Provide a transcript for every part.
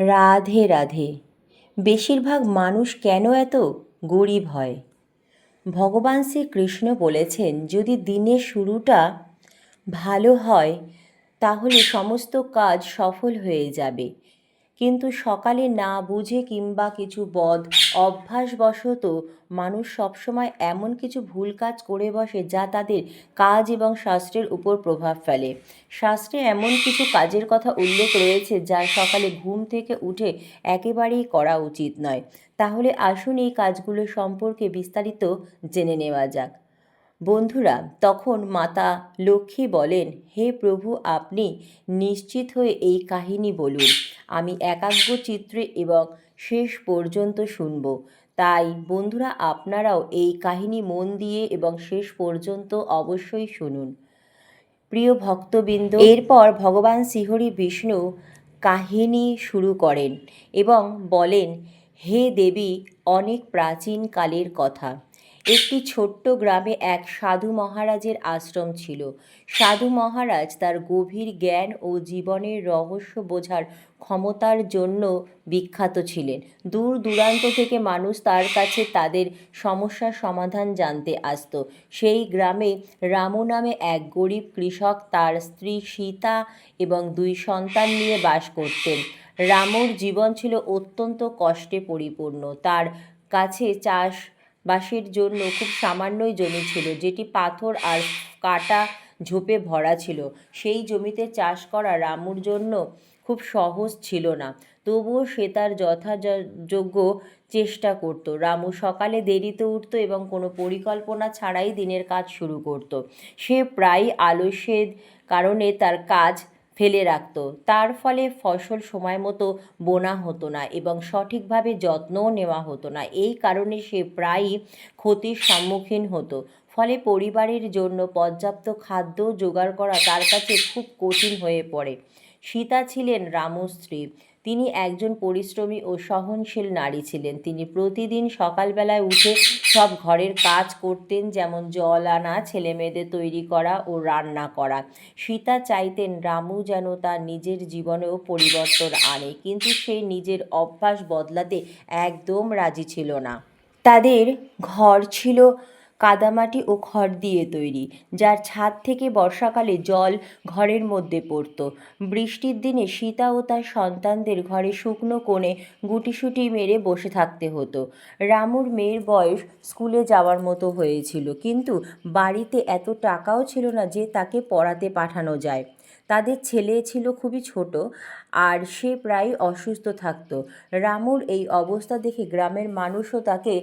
রাধে রাধে। বেশিরভাগ মানুষ কেন এত গরিব হয়? ভগবান শ্রীকৃষ্ণ বলেছেন, যদি দিনের শুরুটা ভালো হয়, তাহলে সমস্ত কাজ সফল হয়ে যাবে। কিন্তু সকালে না বুঝে কিংবা কিছু বদ অভ্যাসবশত মানুষ সবসময় এমন কিছু ভুল কাজ করে বসে যা তাদের কাজ এবং শাস্ত্রের উপর প্রভাব ফেলে। শাস্ত্রে এমন কিছু কাজের কথা উল্লেখ রয়েছে যা সকালে ঘুম থেকে উঠে একেবারেই করা উচিত নয়। তাহলে আসুন এই কাজগুলো সম্পর্কে বিস্তারিত জেনে নেওয়া যাক। বন্ধুরা, তখন মাতা লক্ষ্মী বলেন, হে প্রভু, আপনি নিশ্চিত হয়ে এই কাহিনী বলুন। আমি একাগ্র চিত্রে এবং শেষ পর্যন্ত শুনব। তাই বন্ধুরা, আপনারাও এই কাহিনী মন দিয়ে এবং শেষ পর্যন্ত অবশ্যই শুনুন। প্রিয় ভক্তবৃন্দ, এরপর ভগবান শ্রীহরি বিষ্ণু কাহিনী শুরু করেন এবং বলেন, হে দেবী, অনেক প্রাচীন কালের কথা। একটি ছোট্ট গ্রামে এক সাধু মহারাজের আশ্রম ছিল। সাধু মহারাজ তার গভীর জ্ঞান ও জীবনের রহস্য বোঝার ক্ষমতার জন্য বিখ্যাত ছিলেন। দূর দূরান্ত থেকে মানুষ তার কাছে তাদের সমস্যার সমাধান জানতে আসত। সেই গ্রামে রামু নামে এক গরিব কৃষক তার স্ত্রী সীতা এবং দুই সন্তান নিয়ে বাস করতেন। রামুর জীবন ছিল অত্যন্ত কষ্টে পরিপূর্ণ। তার কাছে চাষ বাসের জন্য খুব সামান্যই জমি ছিল, যেটি পাথর আর কাটা ঝোপে ভরা ছিল। সেই জমিতে চাষ করা রামুর জন্য খুব সহজ ছিল না। তবুও সে তার যথাযোগ্য চেষ্টা করত। রামু সকালে দেরিতে উঠত এবং কোনো পরিকল্পনা ছাড়াই দিনের কাজ শুরু করত। সে প্রায় আলস্যের কারণে তার কাজ ফেলে রাখত। তার ফলে ফসল সময় মতো বোনা হতো না এবং সঠিকভাবে যত্নও নেওয়া হতো না। এই কারণে সে প্রায়ই ক্ষতির সম্মুখীন হতো। ফলে পরিবারের জন্য পর্যাপ্ত খাদ্য জোগাড় করা তার কাছে খুব কঠিন হয়ে পড়ে। সীতা ছিলেন রামুর স্ত্রী তিনি একজন পরিশ্রমী ও সহনশীল নারী ছিলেন। তিনি প্রতিদিন সকালবেলায় উঠে সব ঘরের কাজ করতেন, যেমন জল আনা, ছেলেমেয়েদের তৈরি করা ও রান্না করা। সীতা চাইতেন রামু যেন তার নিজের জীবনেও পরিবর্তন আনে, কিন্তু সে নিজের অভ্যাস বদলাতে একদম রাজি ছিল না। তাদের ঘর ছিল কাদামাটি ও খড় দিয়ে তৈরি, যার ছাদ থেকে বর্ষাকালে জল ঘরের মধ্যে পড়ত। বৃষ্টির দিনে সীতা ও তার সন্তানদের ঘরে শুকনো কোণে গুটিসুটি মেরে বসে থাকতে হতো। রামুর মেয়ের বয়স স্কুলে যাওয়ার মতো হয়েছিল, কিন্তু বাড়িতে এত টাকাও ছিল না যে তাকে পড়াতে পাঠানো যায়। তাদের ছেলে ছিল খুবই ছোট আর সে প্রায় অসুস্থ থাকতো। রামুর এই অবস্থা দেখে গ্রামের মানুষও তাকে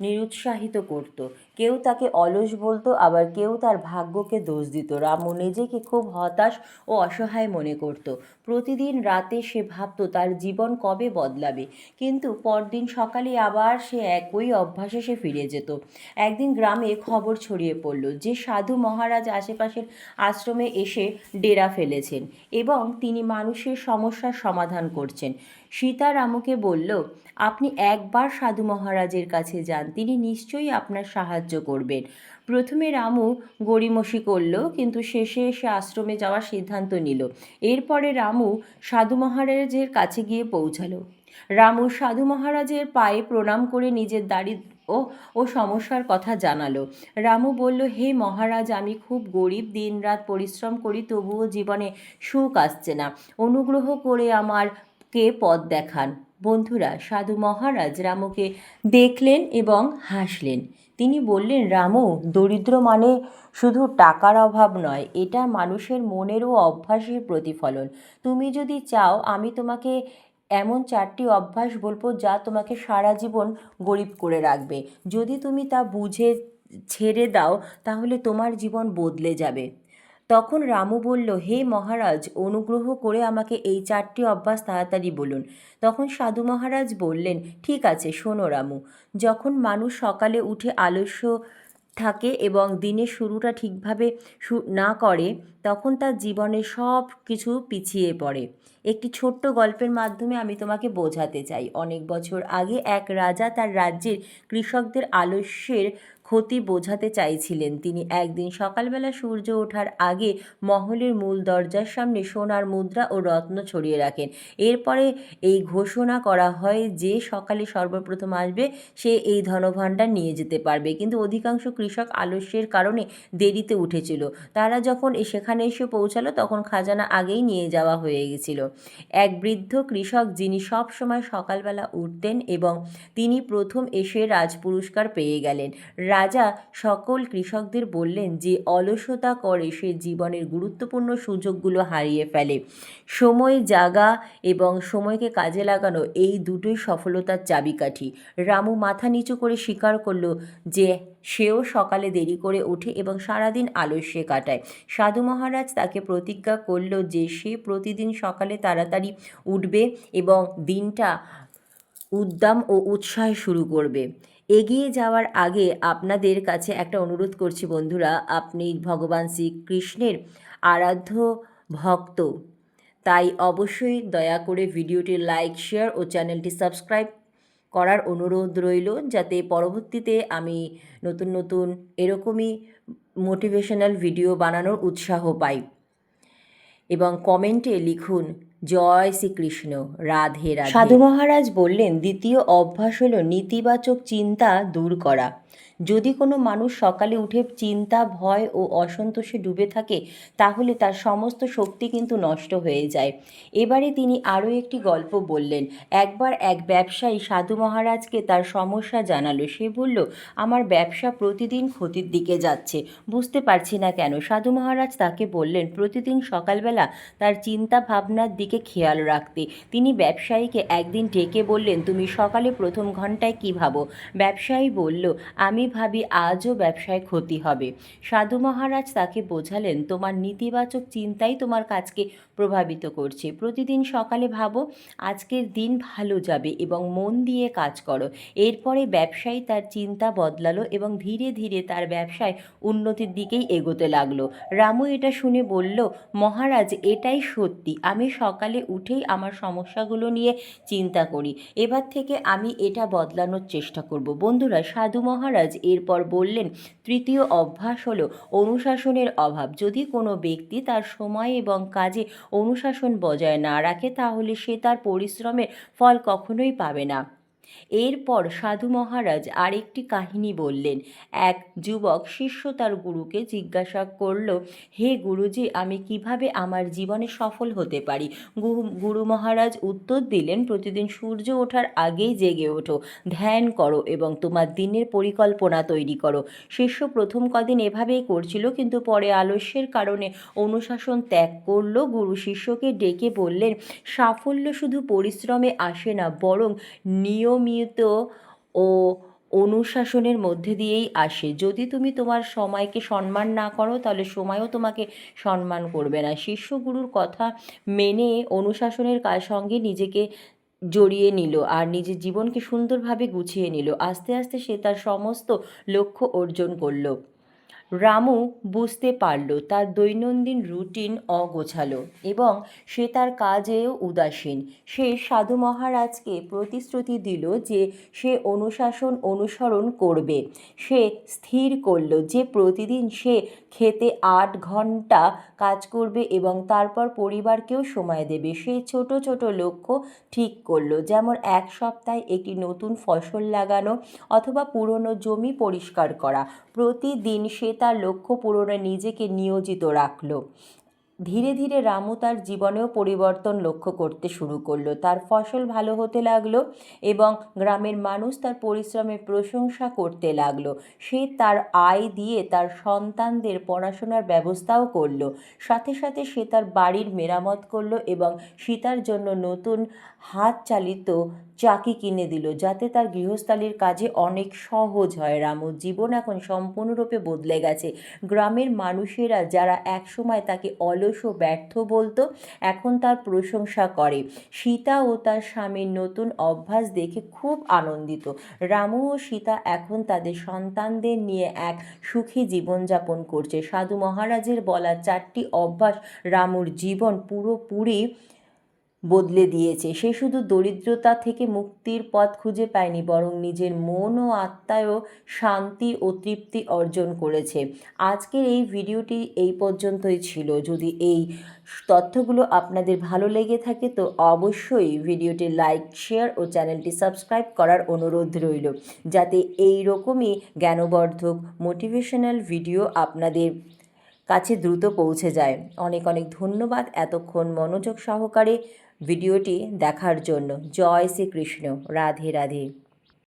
নিরুৎসাহিত করত। কেউ তাকে অলস বলতো, আবার কেউ তার ভাগ্যকে দোষ দিত। রামু নিজেকে খুব হতাশ ও অসহায় মনে করত। প্রতিদিন রাতে সে ভাবত তার জীবন কবে বদলাবে। কিন্তু পরদিন সকালে আবার সে একই অভ্যাসে সে ফিরে যেত। একদিন গ্রামে খবর ছড়িয়ে পড়ল যে, সাধু মহারাজ আশেপাশের আশ্রমে এসে ডেরা ফেলেছেন এবং তিনি মানুষের সমস্যার সমাধান করছেন। সীতা রামুকে বলল, আপনি একবার সাধু মহারাজের কাছে যান, তিনি নিশ্চয়ই আপনার সাহায্য করবেন। প্রথমে রামু গড়িমসি করল, কিন্তু শেষে এসে আশ্রমে যাওয়ার সিদ্ধান্ত নিল। এরপরে রামু সাধু মহারাজের কাছে গিয়ে পৌঁছালো। রামু সাধু মহারাজের পায়ে প্রণাম করে নিজের দাড়ি ও ও সমস্যার কথা জানালো। রামু বলল, হে মহারাজ, আমি খুব গরিব, দিনরাত পরিশ্রম করি, তবুও জীবনে সুখ আসছে না। অনুগ্রহ করে আমার কে পথ দেখান। বন্ধুরা, সাধু মহারাজ রামুকে দেখলেন এবং হাসলেন। তিনি বললেন, রামু, দরিদ্র মানে শুধু টাকার অভাব নয়, এটা মানুষের মনেরও অভ্যাসের প্রতিফলন। তুমি যদি চাও, আমি তোমাকে এমন চারটি অভ্যাস বলব যা তোমাকে সারা জীবন গরিব করে রাখবে। যদি তুমি তা বুঝে ছেড়ে দাও, তাহলে তোমার জীবন বদলে যাবে। তখন রামু বলল, হে মহারাজ, অনুগ্রহ করে আমাকে এই চারটি অভ্যাস তাড়াতাড়ি বলুন। তখন সাধু মহারাজ বললেন, ঠিক আছে, শোনো রামু। যখন মানুষ সকালে উঠে আলস্য থাকে এবং দিনের শুরুটা ঠিকভাবে না করে, তখন তার জীবনে সব কিছু পিছিয়ে পড়ে। একটি ছোট্ট গল্পের মাধ্যমে আমি তোমাকে বোঝাতে চাই। অনেক বছর আগে এক রাজা তার রাজ্যের কৃষকদের আলস্যের ক্ষতি বোঝাতে চাইছিলেন। তিনি একদিন সকালবেলা সূর্য ওঠার আগে মহলের মূল দরজার সামনে সোনার মুদ্রা ও রত্ন ছড়িয়ে রাখেন। এরপরে এই ঘোষণা করা হয় যে সকালে সর্বপ্রথম আসবে, সে এই ধনভাণ্ডার নিয়ে যেতে পারবে। কিন্তু অধিকাংশ কৃষক আলস্যের কারণে দেরিতে উঠেছিল। তারা যখন সেখানে এসে পৌঁছালো, তখন খাজানা আগেই নিয়ে যাওয়া হয়ে গেছিল। এক বৃদ্ধ কৃষক যিনি সব সময় সকালবেলা উঠতেন এবং তিনি প্রথম এসে রাজ পুরস্কার পেয়ে গেলেন। রাজা সকল কৃষকদের বললেন যে, অলসতা করে সে জীবনের গুরুত্বপূর্ণ সুযোগগুলো হারিয়ে ফেলে। সময়, জাগা এবং সময়কে কাজে লাগানো এই দুটোই সফলতার চাবিকাঠি। রামু মাথা নিচু করে স্বীকার করল যে, সেও সকালে দেরি করে ওঠে এবং সারাদিন আলস্যে কাটায়। সাধু মহারাজ তাকে প্রতিজ্ঞা করল যে, সে প্রতিদিন সকালে তাড়াতাড়ি উঠবে এবং দিনটা উদ্দাম ও উৎসাহ শুরু করবে। এগিয়ে যাওয়ার আগে আপনাদের কাছে একটা অনুরোধ করছি বন্ধুরা, আপনি ভগবান শ্রীকৃষ্ণের আরাধ্য ভক্ত, তাই অবশ্যই দয়া করে ভিডিওটি লাইক, শেয়ার ও চ্যানেলটি সাবস্ক্রাইব করার অনুরোধ রইল, যাতে পরবর্তীতে আমি নতুন নতুন এরকমই মোটিভেশনাল ভিডিও বানানোর উৎসাহ পাই। এবং কমেন্টে লিখুন জয় শ্রীকৃষ্ণ রাধে রাধে। সাধু মহারাজ বললেন দ্বিতীয় অভ্যাস হলো নেতিবাচক চিন্তা দূর করা। যদি কোনো মানুষ সকালে উঠে চিন্তা, ভয় ও অসন্তোষে ডুবে থাকে, তাহলে তার সমস্ত শক্তি কিন্তু নষ্ট হয়ে যায়। এবারে তিনি আরও একটি গল্প বললেন। একবার এক ব্যবসায়ী সাধু মহারাজকে তার সমস্যা জানালো। সে বলল, আমার ব্যবসা প্রতিদিন ক্ষতির দিকে যাচ্ছে। বুঝতে পারছি না কেন। সাধু মহারাজ তাকে বললেন, প্রতিদিন সকালবেলা তার চিন্তা ভাবনার দিকে খেয়াল রাখতে। তিনি ব্যবসায়ীকে একদিন ডেকে বললেন, তুমি সকালে প্রথম ঘন্টায় কী ভাবো? ব্যবসায়ী বলল, আমি ভাবি আজও ব্যবসায় ক্ষতি হবে। সাধু মহারাজ তাকে বোঝালেন, তোমার নেতিবাচক চিন্তাই তোমার কাজকে প্রভাবিত করছে। প্রতিদিন সকালে ভাবো, আজকের দিন ভালো যাবে এবং মন দিয়ে কাজ করো। এরপরে ব্যবসায়ী তার চিন্তা বদলালো এবং ধীরে ধীরে তার ব্যবসায় উন্নতির দিকেই এগোতে লাগল। রামু এটা শুনে বলল, মহারাজ, এটাই সত্যি। আমি সকালে উঠেই আমার সমস্যাগুলো নিয়ে চিন্তা করি। এবার থেকে আমি এটা বদলানোর চেষ্টা করব। বন্ধুরা, সাধু মহারাজ এরপর বললেন, তৃতীয় অভ্যাস হল অনুশাসনের অভাব। যদি কোনো ব্যক্তি তার সময় এবং কাজে অনুশাসন বজায় না রাখে, তাহলে সে তার পরিশ্রমের ফল কখনোই পাবে না। এরপর সাধু মহারাজ আরেকটি কাহিনী বললেন। এক যুবক শিষ্য তার গুরুকে জিজ্ঞাসা করল, হে গুরুজি, আমি কীভাবে আমার জীবনে সফল হতে পারি? গুরু মহারাজ উত্তর দিলেন, প্রতিদিন সূর্য ওঠার আগেই জেগে ওঠো, ধ্যান করো এবং তোমার দিনের পরিকল্পনা তৈরি করো। শিষ্য প্রথম কদিন এভাবেই করছিল, কিন্তু পরে আলস্যের কারণে অনুশাসন ত্যাগ করল। গুরু শিষ্যকে ডেকে বললেন, সাফল্য শুধু পরিশ্রমে আসে না, বরং নিয়মিত ও অনুশাসনের মধ্যে দিয়েই আসে। যদি তুমি তোমার সময়কে সম্মান না করো, তাহলে সময়ও তোমাকে সম্মান করবে না। শিষ্য গুরুর কথা মেনে অনুশাসনের কাজ সঙ্গে নিজেকে জড়িয়ে নিল আর নিজের জীবনকে সুন্দরভাবে গুছিয়ে নিল। আস্তে আস্তে সে তার সমস্ত লক্ষ্য অর্জন করল। রামু বুঝতে পারল তার দৈনন্দিন রুটিন অগোছালো এবং সে তার কাজেও উদাসীন। সে সাধু মহারাজকে প্রতিশ্রুতি দিল যে সে অনুশাসন অনুসরণ করবে। সে স্থির করল যে প্রতিদিন সে খেতে আট ঘণ্টা কাজ করবে এবং তারপর পরিবারকেও সময় দেবে। সেই ছোট ছোট লক্ষ্য ঠিক করল। যেমন এক সপ্তাহে একটি নতুন ফসল লাগানো অথবা পুরনো জমি পরিষ্কার করা। প্রতিদিন সে তার লক্ষ্য পূরণে নিজেকে নিয়োজিত রাখল। ধীরে ধীরে রামু তার জীবনেও পরিবর্তন লক্ষ্য করতে শুরু করল। তার ফসল ভালো হতে লাগল এবং গ্রামের মানুষ তার পরিশ্রমের প্রশংসা করতে লাগল। সে তার আয় দিয়ে তার সন্তানদের পড়াশোনার ব্যবস্থাও করল। সাথে সাথে সে তার বাড়ির মেরামত করল এবং সীতার জন্য নতুন হাত চালিত চাকি কিনে দিল, যাতে তার গৃহস্থালির কাজে অনেক সহজ হয়। রামুর জীবন এখন সম্পূর্ণরূপে বদলে গেছে। গ্রামের মানুষেরা যারা একসময় তাকে অলস ও ব্যর্থ বলতো, এখন তার প্রশংসা করে। সীতা ও তার স্বামীর নতুন অভ্যাস দেখে খুব আনন্দিত। রামু ও সীতা এখন তাদের সন্তানদের নিয়ে এক সুখী জীবনযাপন করছে। সাধু মহারাজের বলা চারটি অভ্যাস রামুর জীবন পুরোপুরি বদলে দিয়েছে। সে শুধু দরিদ্রতা থেকে মুক্তির পথ খুঁজে পায়নি, বরং নিজের মন ও আত্মায়ও শান্তি ও তৃপ্তি অর্জন করেছে। আজকের এই ভিডিওটি এই পর্যন্তই ছিল। যদি এই তথ্যগুলো আপনাদের ভালো লেগে থাকে, তো অবশ্যই ভিডিওটি লাইক, শেয়ার ও চ্যানেলটি সাবস্ক্রাইব করার অনুরোধ রইল। যাতে এই রকমই জ্ঞানবর্ধক মোটিভেশনাল ভিডিও আপনাদের কাছে দ্রুত পৌঁছে যায়। অনেক অনেক ধন্যবাদ। এতক্ষণ মনোযোগ সহকারে ভিডিওটি দেখার জন্য জয় শ্রীকৃষ্ণ রাধে রাধে।